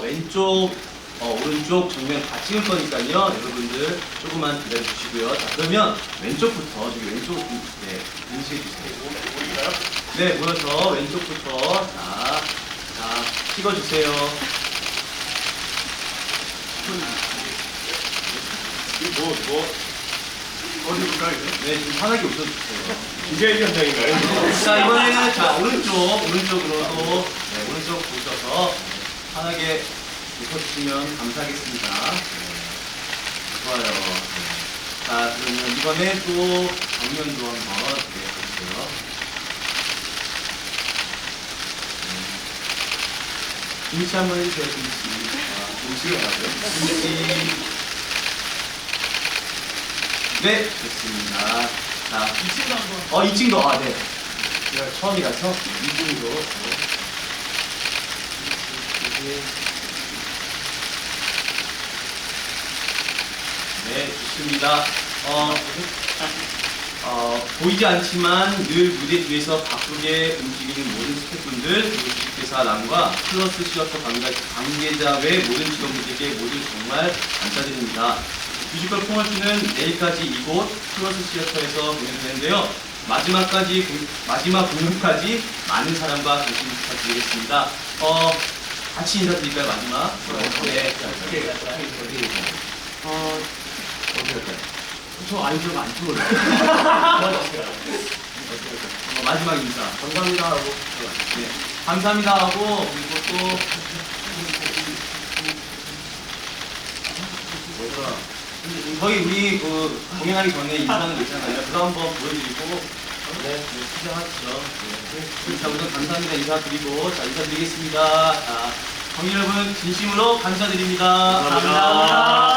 어, 왼쪽, 어, 오른쪽 정면 다 찍을 거니까요. 여러분들 조금만 기다려 주시고요. 자, 그러면 왼쪽부터 저기 왼쪽 네, 인식해 주세요. 보이나요? 네, 모여서 왼쪽부터 자, 자, 찍어주세요. 이거 뭐, 뭐, 어디 볼까요, 이거? 네, 지금 환하게 웃어주세요. 기자회견 현장인가요? 자, 이번에는 자, 오른쪽, 오른쪽으로도 네, 오른쪽 보셔서 환하게 웃어주시면 감사하겠습니다. 네, 좋아요. 네. 자, 그러면 이번에 또 정면도 한번 네. 네. 김치 한번 해주세요, 김치. 아, 김치가 나고요. 김치. 네, 됐습니다. 자, 어, 2층도, 아, 네. 제가 처음이라서 2층도. 네, 좋습니다. 어, 어, 보이지 않지만 늘 무대 뒤에서 바쁘게 움직이는 모든 스태프분들, 그리고 주식회사람과 플러스 시어터 관계- 관계자 외 모든 직원분들께 모두 정말 감사드립니다. 뮤지컬 콩알트는 내일까지 이곳 플러스 시어터에서 공연되는데요. 마지막까지, 공- 마지막 공연까지 많은 사랑과 관심 부탁드리겠습니다. 어, 같이 인사드릴까요, 마지막? 네. 어, 어떻게 할까요? 저 아이디어가 안 떠올라요. 어, 마지막 인사. 감사합니다 하고. 네. 감사합니다 하고, 그리고 또. 뭐더라. 저희 우리 그 공연하기 전에 인사하는 거 있잖아요. 그거 한번 보여드리고, 네, 네 시작하시죠. 네. 자, 우선 감사합니다 인사드리고, 자, 인사드리겠습니다. 자, 관객 여러분, 진심으로 감사드립니다. 감사합니다. 소리